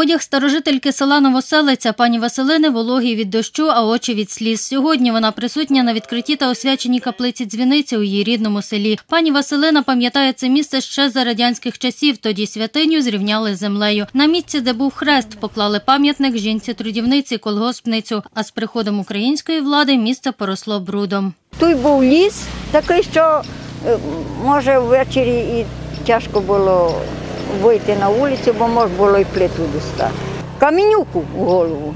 Одяг старожительки села Новоселиця пані Василини вологий від дощу, а очі від сліз. Сьогодні вона присутня на відкритті та освяченій каплиці дзвіниці у її рідному селі. Пані Василина пам'ятає це місце ще за радянських часів. Тоді святиню зрівняли з землею. На місці, де був хрест, поклали пам'ятник жінці-трудівниці, колгоспницю. А з приходом української влади місце поросло брудом. Тут був ліс такий, що е, може ввечері і тяжко було вийти на вулицю, бо можна було і плиту достати. Камінюку в голову.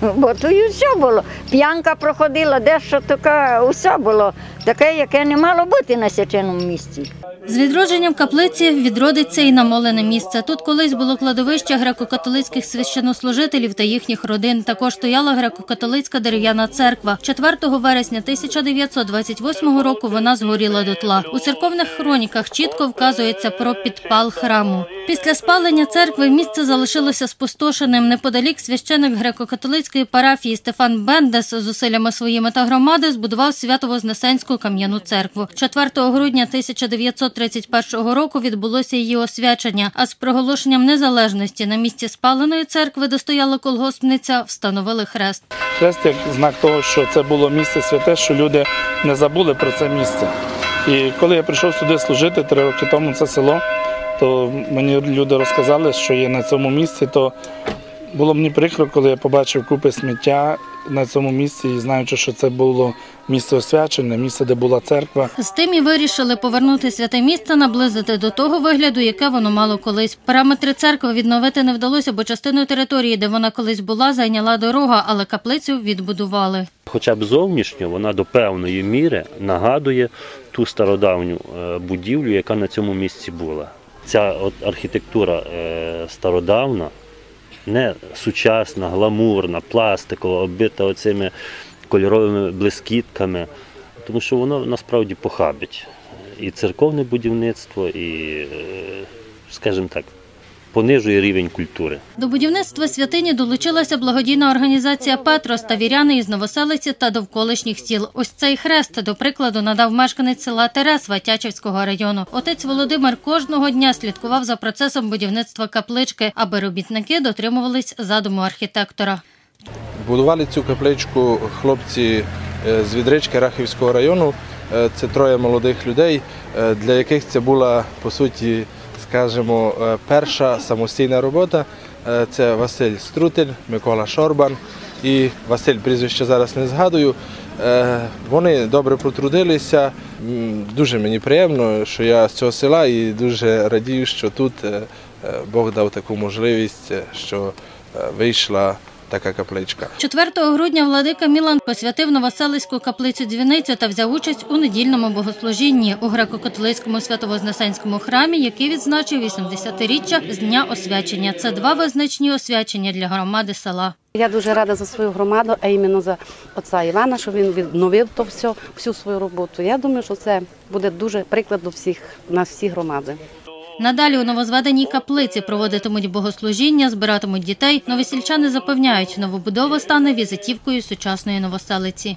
Бо тут і все було. П'янка проходила, дещо таке, усе було таке, яке не мало бути на свяченому місці. З відродженням каплиці відродиться і намолене місце. Тут колись було кладовище греко-католицьких священнослужителів та їхніх родин. Також стояла греко-католицька дерев'яна церква. 4 вересня 1928 року вона згоріла дотла. У церковних хроніках чітко вказується про підпал храму. Після спалення церкви місце залишилося спустошеним. Неподалік священик греко-католицької парафії Стефан Бендес зусиллями своїми та громади збудував Свято-Вознесенську кам'яну церкву. 4 грудня 1931 року відбулося її освячення. А з проголошенням незалежності на місці спаленої церкви, де стояла колгоспниця, встановили хрест. Хрест як знак того, що це було місце святе, що люди не забули про це місце. І коли я прийшов сюди служити три роки тому, це село, то мені люди розказали, що є на цьому місці, то було мені прикро, коли я побачив купи сміття на цьому місці, і знаючи, що це було місце освячене, місце, де була церква. З тим і вирішили повернути святе місце, наблизити до того вигляду, яке воно мало колись. Параметри церкви відновити не вдалося, бо частину території, де вона колись була, зайняла дорога, але каплицю відбудували. Хоча б зовнішньо вона до певної міри нагадує ту стародавню е, будівлю, яка на цьому місці була. Ця от архітектура е, стародавна, не сучасна, гламурна, пластикова, оббита оцими кольоровими блискітками, тому що воно насправді похабить. І церковне будівництво, і, е, скажімо так, понижує рівень культури. До будівництва святині долучилася благодійна організація Петрос та віряни із Новоселиці та довколишніх сіл. Ось цей хрест, до прикладу, надав мешканець села Терес Ватячівського району. Отець Володимир кожного дня слідкував за процесом будівництва каплички, аби робітники дотримувались задуму архітектора. Будували цю капличку хлопці е, з відрички Рахівського району. Е, Це троє молодих людей, е, для яких це була по суті, скажімо, е, перша самостійна робота. Е, Це Василь Струтель, Микола Шорбан і Василь прізвище зараз не згадую. Е, Вони добре потрудилися. Дуже мені приємно, що я з цього села і дуже радію, що тут Бог дав таку можливість, що вийшла така капличка. 4 грудня владика Мілан посвятив Новоселицьку каплицю дзвіницю та взяв участь у недільному богослужінні у греко-католицькому свято-вознесенському храмі, який відзначив 80-річчя з дня освячення. Це два визначні освячення для громади села. Я дуже рада за свою громаду, а іменно за отця Івана, що він відновив то все, всю свою роботу. Я думаю, що це буде дуже приклад до всіх на всі громади. Надалі у новозведеній каплиці проводитимуть богослужіння, збиратимуть дітей. Новосільчани запевняють, новобудова стане візитівкою сучасної новоселиці.